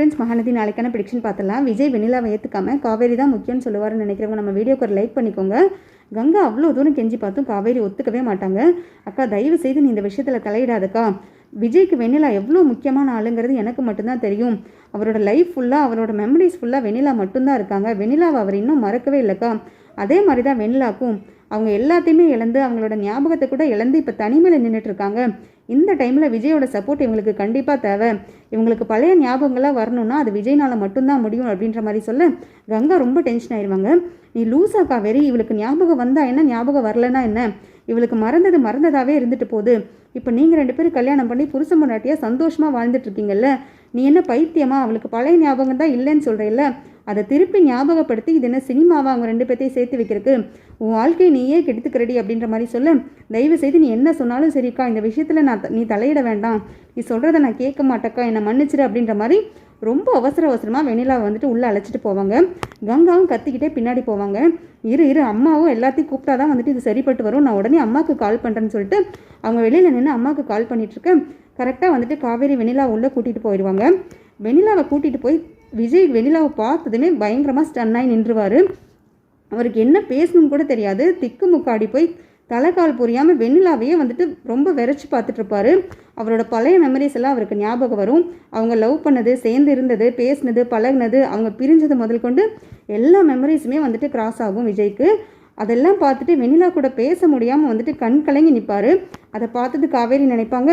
Friends Mahanadi நாளைக்கான prediction பார்த்துலாம் விஜய் வெண்ணிலாவை ஏற்றுக்காம காவேரி தான் முக்கியம்னு சொல்லுவார்னு நினைக்கிறவங்க நம்ம வீடியோக்கு ஒரு லைக் பண்ணிக்கோங்க. கங்கா அவ்வளோ தூரம் கெஞ்சி பார்த்தும் காவேரி ஒத்துக்கவே மாட்டாங்க. அக்கா தயவு செய்து நீ இந்த விஷயத்தில் தலையிடாதக்கா. விஜய்க்கு வெண்ணிலா எவ்வளோ முக்கியமான ஆளுங்கிறது எனக்கு மட்டும்தான் தெரியும். அவரோட லைஃப் ஃபுல்லாக அவரோட மெமரிஸ் ஃபுல்லாக வெண்ணிலா மட்டும்தான் இருக்காங்க. வெண்ணிலாவை அவர் இன்னும் மறக்கவே இல்லைக்கா. அதே மாதிரி தான் வெண்ணிலாக்கும். அவங்க எல்லாத்தையுமே இழந்து அவங்களோட ஞாபகத்தை கூட இழந்து இப்போ தனிமையில் நின்றுட்டு இருக்காங்க. இந்த டைமில் விஜயோட சப்போர்ட் இவங்களுக்கு கண்டிப்பாக தேவை. இவங்களுக்கு பழைய ஞாபகங்களாக வரணும்னா அது விஜய்னால் மட்டும்தான் முடியும் அப்படின்ற மாதிரி சொல்ல கங்கா ரொம்ப டென்ஷன் ஆயிடுவாங்க நீ லூசாக்கா வெறி. இவளுக்கு ஞாபகம் வந்தா என்ன? ஞாபகம் வரலன்னா என்ன? இவளுக்கு மறந்தது மறந்ததாகவே இருந்துட்டு போகுது. இப்போ நீங்கள் ரெண்டு பேரும் கல்யாணம் பண்ணி புருஷன் முன்னாட்டியாக சந்தோஷமாக வாழ்ந்துட்டு இருக்கீங்கல்ல? நீ என்ன பைத்தியமா? அவளுக்கு பழைய ஞாபகம் தான் இல்லைன்னு சொல்கிறேல்ல அதை திருப்பி ஞாபகப்படுத்தி இது என்ன சினிமாவா? அவங்க ரெண்டு பேர்த்தையும் சேர்த்து வைக்கிறதுக்கு உன் வாழ்க்கையை நீயே கெடுத்துக்கிறடி அப்படின்ற மாதிரி சொல்ல. தயவு செய்து நீ என்ன சொன்னாலும் சரிக்கா இந்த விஷயத்தில் நான் நீ தலையிட வேண்டாம். நீ சொல்கிறத நான் கேட்க மாட்டேக்கா என்னை மன்னிச்சிரு அப்படின்ற மாதிரி ரொம்ப அவசர அவசரமாக வெண்ணிலாவை வந்துட்டு உள்ளே அழைச்சிட்டு போவாங்க. கங்காவும் கத்திக்கிட்டே பின்னாடி போவாங்க. இரு இரு அம்மாவும் எல்லாத்தையும் கூப்பிட்டா தான் வந்துட்டு இது சரிப்பட்டு வரும். நான் உடனே அம்மாவுக்கு கால் பண்ணுறேன்னு சொல்லிட்டு அவங்க வெளியில் நின்று அம்மாவுக்கு கால் பண்ணிகிட்ருக்கேன் கரெக்டாக வந்துட்டு காவேரி வெண்ணிலா உள்ளே கூட்டிகிட்டு போயிடுவாங்க வெண்ணிலாவை கூட்டிகிட்டு போய் விஜய் வெண்ணிலாவை பார்த்ததுமே பயங்கரமாக ஸ்டன்னாகி நின்றுவார். அவருக்கு என்ன பேசணும்னு கூட தெரியாது. திக்கு முக்காடி போய் தலைக்கால் புரியாமல் வெண்ணிலாவையே வந்துட்டு ரொம்ப விரைச்சி பார்த்துட்ருப்பாரு. அவரோட பழைய மெமரிஸ் எல்லாம் அவருக்கு ஞாபகம் வரும். அவங்க லவ் பண்ணது சேர்ந்து இருந்தது பேசினது பழகுனது அவங்க பிரிஞ்சது முதல் கொண்டு எல்லா மெமரிஸுமே வந்துட்டு கிராஸ் ஆகும் விஜய்க்கு. அதெல்லாம் பார்த்துட்டு வெண்ணிலா கூட பேச முடியாமல் வந்துட்டு கண் கலங்கி நிற்பார் அதை பார்த்துட்டு காவேரி நினைப்பாங்க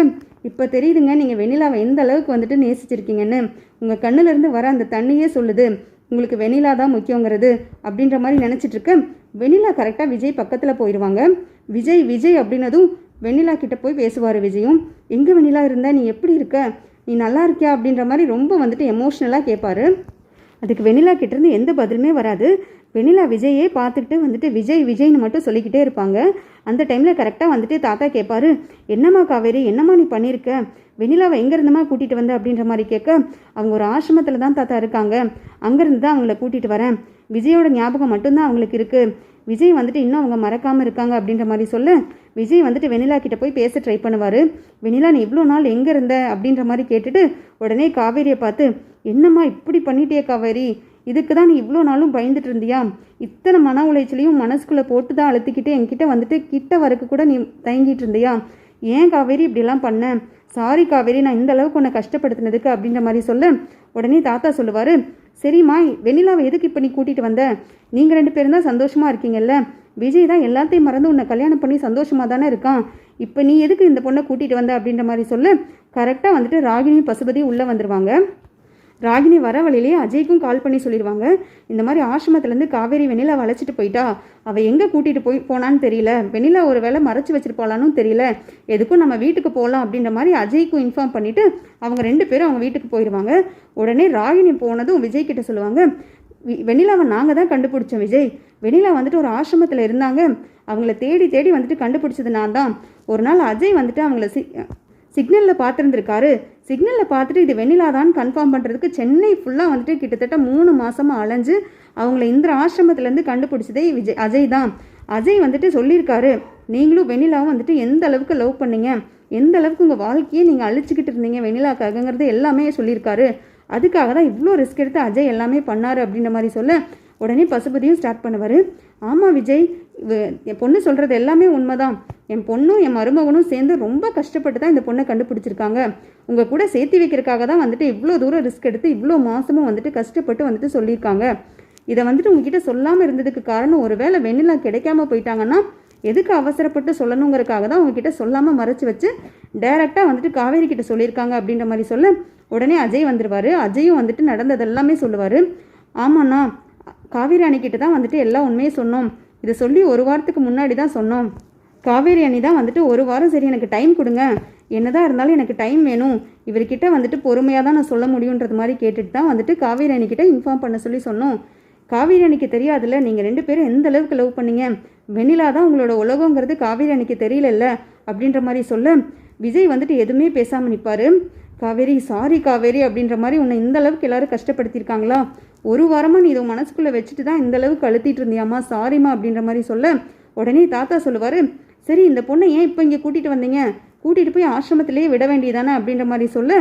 இப்போ தெரியுதுங்க நீங்கள் வெண்ணிலாவை எந்த அளவுக்கு வந்துட்டு நேசிச்சிருக்கீங்கன்னு. உங்கள் கண்ணுலேருந்து வர அந்த தண்ணியே சொல்லுது. உங்களுக்கு வெண்ணிலா தான் முக்கியங்கிறது அப்படின்ற மாதிரி நினச்சிட்டு வெண்ணிலா கரெக்டாக விஜய் பக்கத்தில் போயிடுவாங்க விஜய் விஜய் அப்படின்னதும் வெண்ணிலா கிட்ட போய் பேசுவார் விஜயும். எங்கே வெண்ணிலா இருந்தால் நீ எப்படி இருக்க? நீ நல்லா இருக்கியா? அப்படின்ற மாதிரி ரொம்ப வந்துட்டு எமோஷ்னலாக கேட்பாரு அதுக்கு வெண்ணிலா கிட்டேருந்து எந்த பதிலுமே வராது. வெண்ணிலா விஜயே பார்த்துக்கிட்டு வந்துட்டு விஜய் விஜய்னு மட்டும் சொல்லிக்கிட்டே இருப்பாங்க. அந்த டைமில் கரெக்டாக வந்துட்டு தாத்தா கேட்பாரு என்னம்மா காவேரி என்னம்மா நீ பண்ணியிருக்க வெண்ணிலாவை எங்கேருந்துமா கூட்டிகிட்டு வந்த? அப்படின்ற மாதிரி கேட்க அவங்க ஒரு ஆசிரமத்தில் தான் தாத்தா இருக்காங்க. அங்கேருந்து தான் அவங்கள கூட்டிகிட்டு வரேன். விஜயோட ஞாபகம் மட்டும்தான் அவங்களுக்கு இருக்குது விஜய் வந்துட்டு இன்னும் அவங்க மறக்காமல் இருக்காங்க. அப்படின்ற மாதிரி சொல்ல விஜய் வந்துட்டு வெண்ணிலா கிட்ட போய் பேச ட்ரை பண்ணுவார். வெண்ணிலா நீ இவ்வளோ நாள் எங்கே இருந்த? அப்படின்ற மாதிரி கேட்டுட்டு உடனே காவேரியை பார்த்து என்னம்மா இப்படி பண்ணிட்டே காவேரி? இதுக்கு தான் நீ இவ்வளோ நாளும் பயந்துட்டு இருந்தியா? இத்தனை மன உளைச்சலையும் மனசுக்குள்ளே போட்டு தான் அழுத்திக்கிட்டு என்கிட்ட வந்துட்டு கிட்ட வரக்கு கூட நீ தயங்கிட்டு இருந்தியா? ஏன் காவேரி இப்படிலாம் பண்ண? சாரி காவேரி நான் இந்த அளவுக்கு உன்னை கஷ்டப்படுத்தினதுக்கு அப்படின்ற மாதிரி சொல்ல. உடனே தாத்தா சொல்லுவார் சரிம்மா வெண்ணிலாவை எதுக்கு இப்போ நீ கூட்டிகிட்டு வந்த? நீங்கள் ரெண்டு பேரும் தான் சந்தோஷமாக இருக்கீங்கல்ல. விஜய் தான் எல்லாத்தையும் மறந்து உன்னை கல்யாணம் பண்ணி சந்தோஷமாக தானே இருக்கான். இப்போ நீ எதுக்கு இந்த பொண்ணை கூட்டிகிட்டு வந்த? அப்படின்ற மாதிரி சொல்ல கரெக்டாக வந்துட்டு ராகினி பசுபதி உள்ளே வந்துடுவாங்க ராகினி வர வழியிலேயே அஜய்க்கும் கால் பண்ணி சொல்லிடுவாங்க இந்த மாதிரி ஆசிரமத்துலேருந்து காவேரி வெண்ணிலா அழைச்சிட்டு போயிட்டா. அவள் எங்கே கூட்டிகிட்டு போய் போனான்னு தெரியல. வெண்ணிலா ஒரு வேளை மறைச்சி வச்சுருப்பாளானும் தெரியல. எதுக்கும் நம்ம வீட்டுக்கு போகலாம் அப்படின்ற மாதிரி அஜய்க்கும் இன்ஃபார்ம் பண்ணிவிட்டு அவங்க ரெண்டு பேரும் அவங்க வீட்டுக்கு போயிடுவாங்க உடனே ராகினி போனதும் விஜய் கிட்ட சொல்லுவாங்க. "வி- வெண்ணிலாவை நாங்கள் தான் கண்டுபிடிச்சோம் விஜய். வெண்ணிலா வந்துட்டு ஒரு ஆசிரமத்தில் இருந்தாங்க. அவங்கள தேடி தேடி வந்துட்டு கண்டுபிடிச்சது நான் தான். ஒரு நாள் அஜய் வந்துட்டு அவங்கள சி சிக்னலில் பார்த்துருந்துருக்காரு. சிக்னலில் பார்த்துட்டு இது வெண்ணிலா தான் கன்ஃபார்ம் பண்ணுறதுக்கு சென்னை ஃபுல்லாக வந்துட்டு கிட்டத்தட்ட மூணு மாதமாக அலைஞ்சு அவங்கள இந்த ஆசிரமத்துலேருந்து கண்டுபிடிச்சதே விஜய் அஜய் தான். அஜய் வந்துட்டு சொல்லியிருக்காரு நீங்களும் வெண்ணிலாவும் வந்துட்டு எந்த அளவுக்கு லவ் பண்ணீங்க? எந்த அளவுக்கு உங்கள் வாழ்க்கையை நீங்கள் அழிச்சிக்கிட்டு இருந்தீங்க? வெண்ணிலாக்காகங்கிறது எல்லாமே சொல்லியிருக்காரு. அதுக்காக தான் இவ்வளோ ரிஸ்க் எடுத்து அஜய் எல்லாமே பண்ணார் அப்படின்ற மாதிரி சொல்ல உடனே பசுபதியும் ஸ்டார்ட் பண்ணுவார். ஆமாம் விஜய் என் பொண்ணு சொல்கிறது எல்லாமே உண்மைதான். என் பொண்ணும் என் மருமகனும் சேர்ந்து ரொம்ப கஷ்டப்பட்டு தான் இந்த பொண்ணை கண்டுபிடிச்சிருக்காங்க. உங்கள் கூட சேர்த்து வைக்கிறதுக்காக தான் வந்துட்டு இவ்வளோ தூரம் ரிஸ்க் எடுத்து இவ்வளோ மாதமும் வந்துட்டு கஷ்டப்பட்டு வந்துட்டு சொல்லியிருக்காங்க. இதை வந்துட்டு உங்ககிட்ட சொல்லாமல் இருந்ததுக்கு காரணம் ஒருவேளை வெண்ணிலா கிடைக்காம போயிட்டாங்கன்னா எதுக்கு அவசரப்பட்டு சொல்லணுங்கிறதுக்காக தான் உங்ககிட்ட சொல்லாமல் மறைச்சி வச்சு டைரெக்டாக வந்துட்டு காவேரி கிட்ட சொல்லியிருக்காங்க அப்படின்ற மாதிரி சொல்ல உடனே அஜய் வந்துடுவார் அஜயும் வந்துட்டு நடந்தது எல்லாமே சொல்லுவார். ஆமாண்ணா காவேரி அணிக்கிட்ட தான் வந்துட்டு எல்லா உண்மையும் சொன்னோம். இதை சொல்லி ஒரு வாரத்துக்கு முன்னாடி தான் சொன்னோம். காவேரி அணி தான் வந்துட்டு ஒரு வாரம் சரி எனக்கு டைம் கொடுங்க. என்னதான் இருந்தாலும் எனக்கு டைம் வேணும். இவர்கிட்ட வந்துட்டு பொறுமையாக தான் நான் சொல்ல முடியுன்றது மாதிரி கேட்டுட்டு தான் வந்துட்டு காவேரி அணிக்கிட்ட இன்ஃபார்ம் பண்ண சொல்லி சொன்னோம். காவேரி அணிக்கு தெரியாதுல்ல நீங்கள் ரெண்டு பேரும் எந்த அளவுக்கு லவ் பண்ணீங்க? வெண்ணிலா தான் உங்களோட உலகங்கிறது காவேரி அணிக்கு தெரியலல்ல அப்படின்ற மாதிரி சொல்ல. விஜய் வந்துட்டு எதுவுமே பேசாமல் நிற்பார் காவேரி சாரி காவேரி அப்படின்ற மாதிரி உன்னை இந்த அளவுக்கு எல்லாரும் கஷ்டப்படுத்தியிருக்காங்களா? ஒரு வாரமாக நீ இதை மனசுக்குள்ளே வச்சுட்டு தான் இந்த அளவுக்கு அழுத்திட்டு இருந்தியாம்மா? சாரிம்மா அப்படின்ற மாதிரி சொல்ல உடனே தாத்தா சொல்லுவார் சரி இந்த பொண்ணை ஏன் இப்போ இங்கே கூட்டிகிட்டு வந்தீங்க? கூட்டிகிட்டு போய் ஆசிரமத்திலேயே விட வேண்டியதானே? அப்படின்ற மாதிரி சொல்ல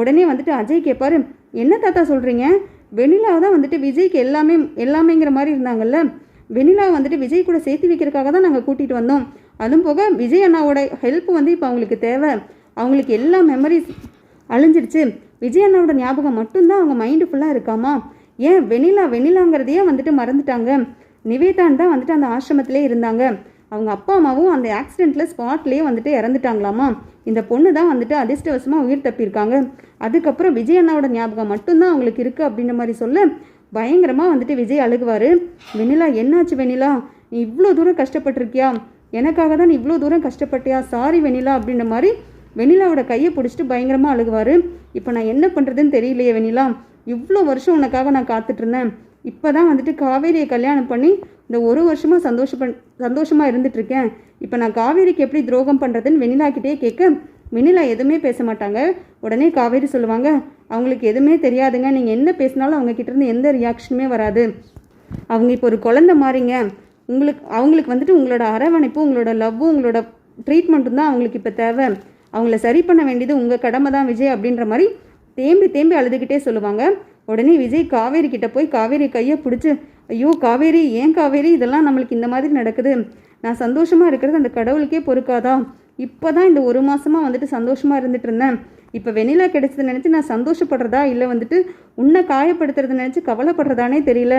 உடனே வந்துட்டு அஜய் கேட்பாரு என்ன தாத்தா சொல்கிறீங்க வெண்ணிலா தான் வந்துட்டு விஜய்க்கு எல்லாமே எல்லாமேங்கிற மாதிரி இருந்தாங்கல்ல? வெண்ணிலா வந்துட்டு விஜய் கூட சேர்த்து வைக்கிறதுக்காக தான் நாங்கள் கூட்டிகிட்டு வந்தோம். அதுவும் போக விஜய் அண்ணாவோட ஹெல்ப் வந்து இப்போ அவங்களுக்கு தேவை. அவங்களுக்கு எல்லா மெமரிஸ் அழிஞ்சிருச்சு. விஜய் அண்ணாவோட ஞாபகம் மட்டும்தான் அவங்க மைண்டு ஃபுல்லாக இருக்காமா? ஏன் வெனிலா வெண்ணிலாங்கிறதையே வந்துட்டு மறந்துட்டாங்க. நிவேதான் தான் வந்துட்டு அந்த ஆசிரமத்திலே இருந்தாங்க. அவங்க அப்பா அம்மாவும் அந்த ஆக்சிடெண்ட்டில் ஸ்பாட்லேயே வந்துட்டு இறந்துட்டாங்களாமா? இந்த பொண்ணு தான் வந்துட்டு அதிர்ஷ்டவசமாக உயிர் தப்பியிருக்காங்க. அதுக்கப்புறம் விஜய் அண்ணாவோட ஞாபகம் மட்டும்தான் அவங்களுக்கு இருக்குது அப்படின்ற மாதிரி சொல்ல பயங்கரமாக வந்துட்டு விஜய் அழுகுவார். வெனிலா என்னாச்சு வெனிலா நீ இவ்வளோ தூரம் கஷ்டப்பட்டிருக்கியா? எனக்காக தான் நீ இவ்வளோ தூரம் கஷ்டப்பட்டியா? சாரி வெனிலா அப்படின்ற மாதிரி வெனிலாவோட கையை பிடிச்சிட்டு பயங்கரமாக அழுகுவார். இப்போ நான் என்ன பண்ணுறதுன்னு தெரியலையே வெனிலா இவ்வளோ வருஷம் உனக்காக நான் காத்துட்டு இருந்தேன். இப்போ தான் வந்துட்டு காவேரியை கல்யாணம் பண்ணி இந்த ஒரு வருஷமாக சந்தோஷப்ப சந்தோஷமாக இருந்துட்டுருக்கேன் இப்போ நான் காவேரிக்கு எப்படி துரோகம் பண்ணுறதுன்னு வெண்ணிலாக்கிட்டே கேட்க வெண்ணிலா எதுவுமே பேச மாட்டாங்க. உடனே காவேரி சொல்லுவாங்க அவங்களுக்கு எதுவுமே தெரியாதுங்க. நீங்கள் என்ன பேசினாலும் அவங்க இருந்து எந்த ரியாக்ஷனுமே வராது. அவங்க இப்போ ஒரு குழந்த மாறிங்க. உங்களுக்கு அவங்களுக்கு வந்துட்டு உங்களோட அரவணைப்பும் உங்களோட லவ்வும் உங்களோட ட்ரீட்மெண்ட்டும் தான் அவங்களுக்கு இப்போ தேவை. அவங்கள சரி பண்ண வேண்டியது உங்கள் கடமை தான் விஜய் அப்படின்ற மாதிரி தேம்பி தேம்பி அழுதுகிட்டே சொல்லுவாங்க. உடனே விஜய் காவேரி கிட்டே போய் காவேரி கையை பிடிச்சி ஐயோ காவேரி ஏன் காவேரி? இதெல்லாம் நம்மளுக்கு இந்த மாதிரி நடக்குது. நான் சந்தோஷமாக இருக்கிறது அந்த கடவுளுக்கே பொறுக்காதா? இப்போ தான் இந்த ஒரு மாதமாக வந்துட்டு சந்தோஷமாக இருந்துட்டு இருந்தேன். இப்போ வெண்ணிலா கிடைச்சதை நினச்சி நான் சந்தோஷப்படுறதா? இல்லை வந்துட்டு உன்னை காயப்படுத்துறதை நினச்சி கவலைப்படுறதானே தெரியல.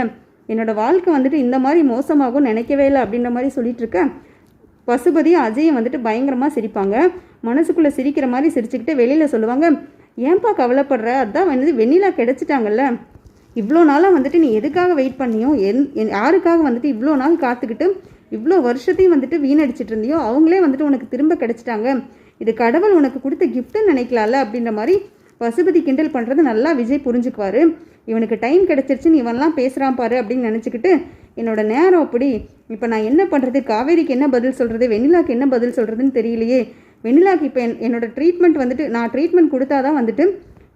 என்னோடய வாழ்க்கை வந்துட்டு இந்த மாதிரி மோசமாகும் நினைக்கவே இல்லை அப்படின்ற மாதிரி சொல்லிட்டு இருக்கேன் பசுபதியும் அஜயும் வந்துட்டு பயங்கரமாக சிரிப்பாங்க. மனசுக்குள்ளே சிரிக்கிற மாதிரி சிரிச்சுக்கிட்டு வெளியில் சொல்லுவாங்க ஏன்பா கவலைப்படுற? அதான் வந்து வெண்ணிலா கிடச்சிட்டாங்கல்ல. இவ்வளோ நாளாக வந்துட்டு நீ எதுக்காக வெயிட் பண்ணியோ? என் என்- யாருக்காக வந்துட்டு இவ்வளோ நாள் காத்துக்கிட்டு இவ்வளோ வருஷத்தையும் வந்துட்டு வீணடிச்சிட்டு இருந்தியோ அவங்களே வந்துட்டு உனக்கு திரும்ப கிடைச்சிட்டாங்க. இது கடவுள் உனக்கு கொடுத்த கிஃப்ட்டுன்னு நினைக்கலாம்ல அப்படின்ற மாதிரி பசுபதி கிண்டல் பண்ணுறது நல்லா விஜய் புரிஞ்சுக்குவார். இவனுக்கு டைம் கிடைச்சிருச்சுன்னு இவன்லாம் பேசுகிறான் பாரு அப்படின்னு நினச்சிக்கிட்டு என்னோட நேரம் அப்படி. இப்போ நான் என்ன பண்ணுறது காவேரிக்கு என்ன பதில் சொல்கிறது வெண்ணிலாக்கு என்ன பதில் சொல்கிறதுன்னு தெரியலையே. வெண்ணிலாக்கு இப்போ என் என்னோடய ட்ரீட்மெண்ட் வந்துட்டு நான் ட்ரீட்மெண்ட் கொடுத்தா தான் வந்துட்டு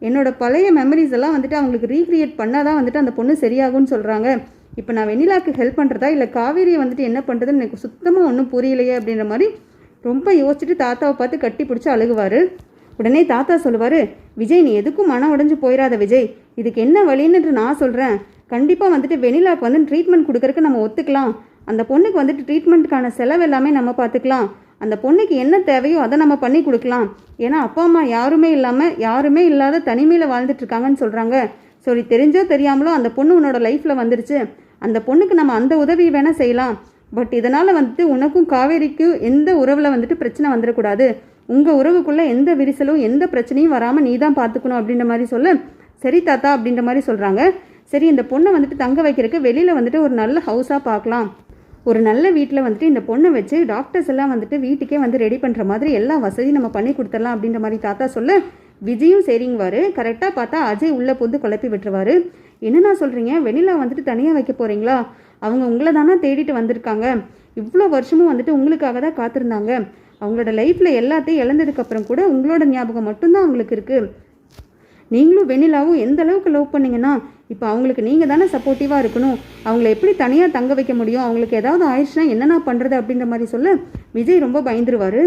என்னோடய பழைய மெமரிஸ் எல்லாம் வந்துட்டு அவங்களுக்கு ரீக்ரியேட் பண்ணால் தான் வந்துட்டு அந்த பொண்ணு சரியாகும்னு சொல்கிறாங்க இப்போ நான் வெண்ணிலாக்கு ஹெல்ப் பண்ணுறதா இல்லை காவேரியை வந்துட்டு என்ன பண்ணுறதுன்னு எனக்கு சுத்தமாக ஒன்றும் புரியலையே அப்படின்ற மாதிரி ரொம்ப யோசிச்சுட்டு தாத்தாவை பார்த்து கட்டி பிடிச்சி அழுகுவார். உடனே தாத்தா சொல்லுவார் விஜய் நீ எதுக்கும் மனம் உடைஞ்சு போயிடாத விஜய். இதுக்கு என்ன வழின்னு நான் சொல்கிறேன் கண்டிப்பாக வந்துட்டு வெனிலாக்கு வந்து ட்ரீட்மெண்ட் கொடுக்கறக்கு நம்ம ஒத்துக்கலாம். அந்த பொண்ணுக்கு வந்துட்டு ட்ரீட்மெண்ட்டுக்கான செலவு எல்லாமே நம்ம பார்த்துக்கலாம். அந்த பொண்ணுக்கு என்ன தேவையோ அதை நம்ம பண்ணி கொடுக்கலாம். ஏன்னா அப்பா அம்மா யாருமே இல்லாமல் யாருமே இல்லாத தனிமையில் வாழ்ந்துட்டு இருக்காங்கன்னு சொல்கிறாங்க சரி தெரிஞ்சோ தெரியாமலோ அந்த பொண்ணு உன்னோட லைஃப்பில் வந்துருச்சு. அந்த பொண்ணுக்கு நம்ம அந்த உதவி வேணால் செய்யலாம். பட் இதனால் வந்துட்டு உனக்கும் காவேரிக்கும் எந்த உறவில் வந்துட்டு பிரச்சனை வந்துடக்கூடாது. உங்கள் உறவுக்குள்ளே எந்த விரிசலும் எந்த பிரச்சனையும் வராமல் நீ தான் பார்த்துக்கணும் அப்படின்ற மாதிரி சொல்ல. சரி தாத்தா அப்படின்ற மாதிரி சொல்கிறாங்க சரி இந்த பொண்ணை வந்துட்டு தங்க வைக்கிறதுக்கு வெளியில் வந்துட்டு ஒரு நல்ல ஹவுஸாக பார்க்கலாம். ஒரு நல்ல வீட்டில் வந்துட்டு இந்த பொண்ணை வச்சு டாக்டர்ஸ் எல்லாம் வந்துட்டு வீட்டுக்கே வந்து ரெடி பண்ணுற மாதிரி எல்லா வசதியும் நம்ம பண்ணி கொடுத்துடலாம் அப்படின்ற மாதிரி தாத்தா சொல்ல விஜயும் சரிங்குவார். கரெக்டாக பார்த்தா அஜய் உள்ளே புந்து குழப்பி விட்டுருவாரு. என்னென்னா சொல்கிறீங்க வெளியில் வந்துட்டு தனியாக வைக்க போகிறீங்களா அவங்க உங்களை தானே தேடிட்டு வந்திருக்காங்க. இவ்வளோ வருஷமும் வந்துட்டு உங்களுக்காக தான் காத்திருந்தாங்க. அவங்களோட லைஃப்பில் எல்லாத்தையும் இழந்ததுக்கப்புறம் கூட உங்களோட ஞாபகம் மட்டும்தான் அவங்களுக்கு இருக்குது நீங்களும் வெண்ணிலாவும் எந்த அளவுக்கு லவ் பண்ணீங்கன்னா இப்போ அவங்களுக்கு நீங்கள் தானே சப்போர்ட்டிவாக இருக்கணும். அவங்கள எப்படி தனியாக தங்க வைக்க முடியும்? அவங்களுக்கு ஏதாவது ஆயிடுச்சுன்னா என்னென்ன பண்ணுறது அப்படின்ற மாதிரி சொல்ல விஜய் ரொம்ப பயந்துருவார்.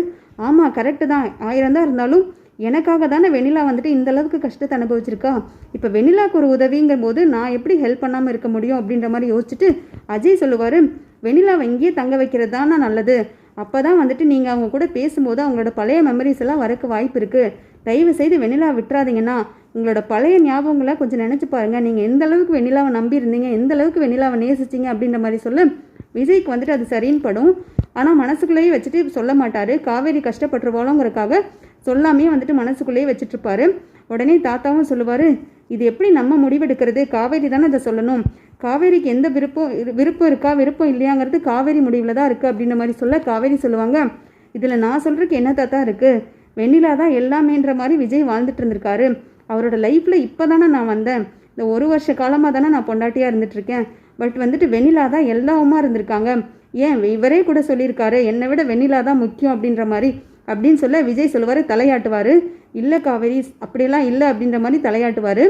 ஆமாம் கரெக்டு தான். ஆயிரம் தான் இருந்தாலும் எனக்காக தானே வெண்ணிலா வந்துட்டு இந்த அளவுக்கு கஷ்டத்தை அனுபவிச்சிருக்கா? இப்போ வெண்ணிலாக்கு ஒரு உதவிங்கும் போது நான் எப்படி ஹெல்ப் பண்ணாமல் இருக்க முடியும் அப்படின்ற மாதிரி யோசிச்சுட்டு அஜய் சொல்லுவார் வெண்ணிலாவை இங்கேயே தங்க வைக்கிறது தானே நல்லது? அப்போ தான் வந்துட்டு நீங்கள் அவங்க கூட பேசும்போது அவங்களோட பழைய மெமரிஸ் எல்லாம் வரக்கு வாய்ப்பு இருக்குது தயவு செய்து வெண்ணிலா விட்டுறாதீங்கன்னா உங்களோட பழைய ஞாபகங்களை கொஞ்சம் நினச்சி பாருங்கள் நீங்கள் எந்த அளவுக்கு வெண்ணிலாவை நம்பி இருந்தீங்க எந்த அளவுக்கு வெண்ணிலாவை நேசிச்சிங்க அப்படின்ற மாதிரி சொல்ல விஜய்க்கு வந்துட்டு அது சரின்னு படும். ஆனால் மனசுக்குள்ளேயே வச்சுட்டு சொல்ல மாட்டார். காவேரி கஷ்டப்பட்டுருவாளோங்கிறக்காக சொல்லாமையே வந்துட்டு மனசுக்குள்ளேயே வச்சுட்டு இருப்பாரு. உடனே தாத்தாவும் சொல்லுவார் இது எப்படி நம்ம முடிவெடுக்கிறது? காவேரி தானே அதை சொல்லணும். காவேரிக்கு எந்த விருப்பம் விருப்பம் இருக்கா விருப்பம் இல்லையாங்கிறது காவேரி முடிவில் தான் இருக்குது அப்படின்ற மாதிரி சொல்ல காவேரி சொல்லுவாங்க. இதில் நான் சொல்கிறதுக்கு என்ன தாத்தா இருக்குது வெண்ணிலா தான் எல்லாமேன்ற மாதிரி விஜய் வாழ்ந்துட்டு இருந்திருக்காரு. அவரோட லைஃப்பில் இப்போ தானே நான் வந்தேன். இந்த ஒரு வருஷ காலமாக தானே நான் பொண்டாட்டியாக இருந்துட்டுருக்கேன் பட் வந்துட்டு வெண்ணிலா தான் எல்லாவுமா இருந்திருக்காங்க. ஏன்? இவரே கூட சொல்லியிருக்காரு என்னை விட வெண்ணிலா தான் முக்கியம் அப்படின்ற மாதிரி. அப்படின்னு சொல்ல விஜய் சொல்லுவார் தலையாட்டுவார். இல்லை காவேரி அப்படியெல்லாம் இல்லை அப்படின்ற மாதிரி தலையாட்டுவார்.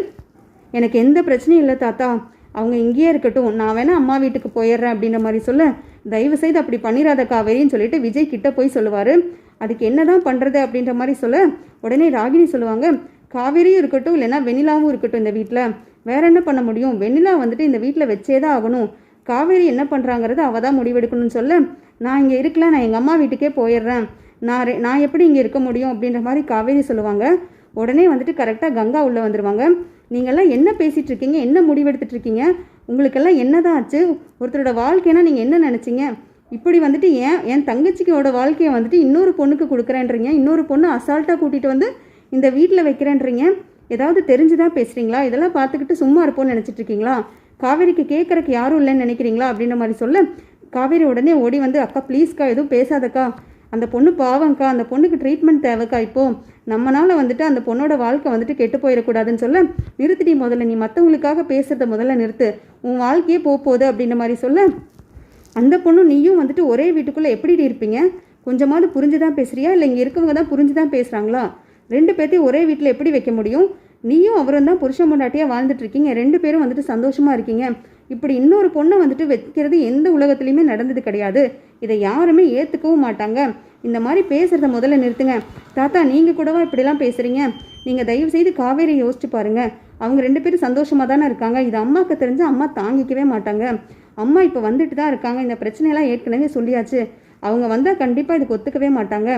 எனக்கு எந்த பிரச்சனையும் இல்லை தாத்தா. அவங்க இங்கேயே இருக்கட்டும். நான் வேணால் அம்மா வீட்டுக்கு போயிடுறேன் அப்படின்ற மாதிரி சொல்ல தயவு செய்து அப்படி பண்ணிடாத காவேரின்னு சொல்லிட்டு விஜய் கிட்ட போய் சொல்லுவார். அதுக்கு என்ன தான் பண்ணுறது அப்படின்ற மாதிரி சொல்ல உடனே ராகினி சொல்லுவாங்க காவேரியும் இருக்கட்டும் இல்லைன்னா வெண்ணிலாவும் இருக்கட்டும் இந்த வீட்டில் வேற என்ன பண்ண முடியும்? வெண்ணிலா வந்துட்டு இந்த வீட்டில் வச்சே தான் ஆகணும். காவேரி என்ன பண்ணுறாங்கிறது அவள் தான் முடிவெடுக்கணும்னு சொல்ல நான் இங்கே இருக்கல நான் எங்கள் அம்மா வீட்டுக்கே போயிடுறேன். நான் ரெ- நான் எப்படி இங்கே இருக்க முடியும்? அப்படின்ற மாதிரி காவேரி சொல்லுவாங்க. உடனே வந்துட்டு கரெக்டாக கங்கா உள்ளே வந்துடுவாங்க நீங்கள்லாம் என்ன பேசிகிட்டு இருக்கீங்க என்ன முடிவெடுத்துட்டு இருக்கீங்க உங்களுக்கெல்லாம் என்னதான் ஆச்சு? ஒருத்தரோட வாழ்க்கைனா நீங்கள் என்ன நினச்சிங்க? இப்படி வந்துட்டு ஏன் என் தங்கச்சிக்கோட வாழ்க்கையை வந்துட்டு இன்னொரு பொண்ணுக்கு கொடுக்குறேன்றீங்க. இன்னொரு பொண்ணு அசால்ட்டாக கூட்டிகிட்டு வந்து இந்த வீட்டில் வைக்கிறேன்றீங்க. ஏதாவது தெரிஞ்சுதான் பேசுகிறீங்களா இதெல்லாம் பார்த்துக்கிட்டு சும்மா இருப்போம்னு நினச்சிட்டு இருக்கீங்களா காவேரிக்கு கேட்குறக்கு யாரும் இல்லைன்னு நினைக்கிறீங்களா? அப்படின்ற மாதிரி சொல்ல காவேரி உடனே ஓடி வந்து அக்கா ப்ளீஸ்க்கா எதுவும் பேசாதக்கா. அந்த பொண்ணு பாவம்க்கா அந்த பொண்ணுக்கு ட்ரீட்மெண்ட் தேவைக்கா? இப்போது நம்மளால் வந்துட்டு அந்த பொண்ணோட வாழ்க்கை வந்துட்டு கெட்டு போயிடக்கூடாதுன்னு சொல்ல நிறுத்திடி முதல்ல நீ மற்றவங்களுக்காக பேசுகிறத முதல்ல நிறுத்து. உன் வாழ்க்கையே போக போகுது அப்படின்ற மாதிரி சொல்ல அந்த பொண்ணும் நீயும் வந்துட்டு ஒரே வீட்டுக்குள்ளே எப்படி இருப்பீங்க? கொஞ்சமாவது புரிஞ்சு தான் பேசுறியா? இல்லை இங்கே இருக்கவங்க தான் புரிஞ்சு தான் பேசுகிறாங்களா ரெண்டு பேர்த்தையும் ஒரே வீட்டில் எப்படி வைக்க முடியும்? நீயும் அவரும் தான் புருஷன் பொண்டாட்டியாக வாழ்ந்துட்டு இருக்கீங்க. ரெண்டு பேரும் வந்துட்டு சந்தோஷமாக இருக்கீங்க. இப்படி இன்னொரு பொண்ணை வந்துட்டு வைக்கிறது எந்த உலகத்துலையுமே நடந்தது கிடையாது. இதை யாருமே ஏற்றுக்கவும் மாட்டாங்க. இந்த மாதிரி பேசுகிறத முதல்ல நிறுத்துங்க. தாத்தா நீங்கள் கூடவா இப்படிலாம் பேசுகிறீங்க நீங்கள் தயவு செய்து காவேரி யோசிச்சு பாருங்க. அவங்க ரெண்டு பேரும் சந்தோஷமாக தானே இருக்காங்க. இது அம்மாவுக்கு தெரிஞ்சு அம்மா தாங்கிக்கவே மாட்டாங்க. அம்மா இப்போ வந்துட்டு தான் இருக்காங்க. இந்த பிரச்சனையெல்லாம் ஏற்கனவே சொல்லியாச்சு. அவங்க வந்தால் கண்டிப்பாக இதுக்கு ஒத்துக்கவே மாட்டாங்க.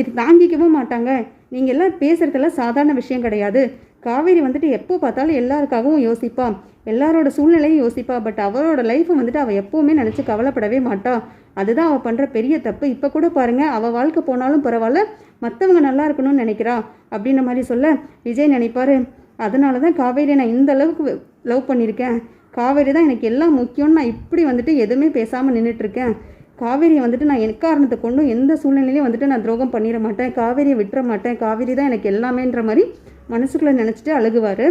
இது தாங்கிக்கவும் மாட்டாங்க. நீங்கள் எல்லாம் பேசுகிறதெல்லாம் சாதாரண விஷயம் கிடையாது. காவேரி வந்துட்டு எப்போ பார்த்தாலும் எல்லாருக்காகவும் யோசிப்பா. எல்லாரோட சூழ்நிலையும் யோசிப்பா பட் அவளோட லைஃப்பை வந்துட்டு அவள் எப்போவுமே நினச்சி கவலைப்படவே மாட்டா. அதுதான் அவள் பண்ணுற பெரிய தப்பு. இப்போ கூட பாருங்கள் அவள் வாழ்க்கை போனாலும் பரவாயில்ல மற்றவங்க நல்லா இருக்கணும்னு நினைக்கிறா அப்படின்ற மாதிரி சொல்ல விஜய் நினைப்பார். அதனால தான் காவேரியை நான் இந்த அளவுக்கு லவ் பண்ணியிருக்கேன். காவேரி தான் எனக்கு எல்லாம் முக்கியம்னு நான் இப்படி வந்துட்டு எதுவுமே பேசாமல் நின்றுட்டுருக்கேன் காவேரியை வந்துட்டு நான் எக்காரணத்தை கொண்டும் எந்த சூழ்நிலையிலையும் வந்துட்டு நான் துரோகம் பண்ணிட மாட்டேன். காவேரியை விட்டுற மாட்டேன். காவேரி தான் எனக்கு எல்லாமேன்ற மாதிரி மனசுக்குள்ளே நினச்சிட்டு அழுகுவார்.